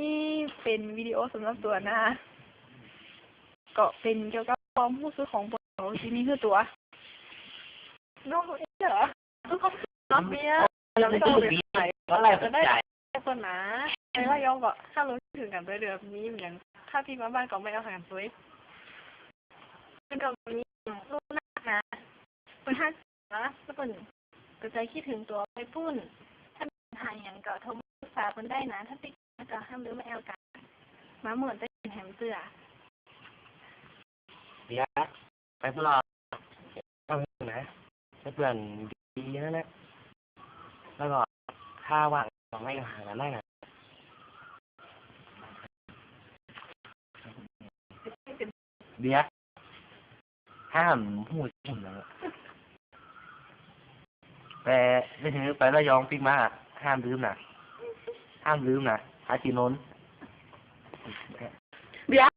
นี่เป็นวิดีโอสำหรับตัวนะก็เป็นเกี่ยวกับความรู้สึกของพวกเราที่นี่คือตัวน้องเอ๋เหรอคือเขาน้องเนี้ยเราไม่ต้องไปไหนก็ไล่สนใจแต่คนนะไอ้ว่ายองก็ถ้ารู้ถึงกันด้วยเดือนนี้เหมือนถ้าพี่มาบ้านก็ไม่เอาหารซุยเป็นกับนี้ลูกหน้านะเป็นห้านะแล้วเป็นก็ใจคิดถึงตัวไปปุ้น ถ้ามีปัญหาอย่างก็โทรมาปรึกษาคนได้นะ ถ้าติด ก็ห้ามลืมมาแอลกันมาเหมือนได้แถมเสื้อเดี๋ยวไปพวกเราเอานะให้เพื่อนดีนั่นะแล้วก็ถ้าว่างก็ไม่ห่ากันได้นะเดี๋ยวห้ามพูดถึงนะแต่ไม่ถึงไประยองปิ๊กมาห้ามลืมนะห้ามลืมนะ หาทีนนเดี๋ยว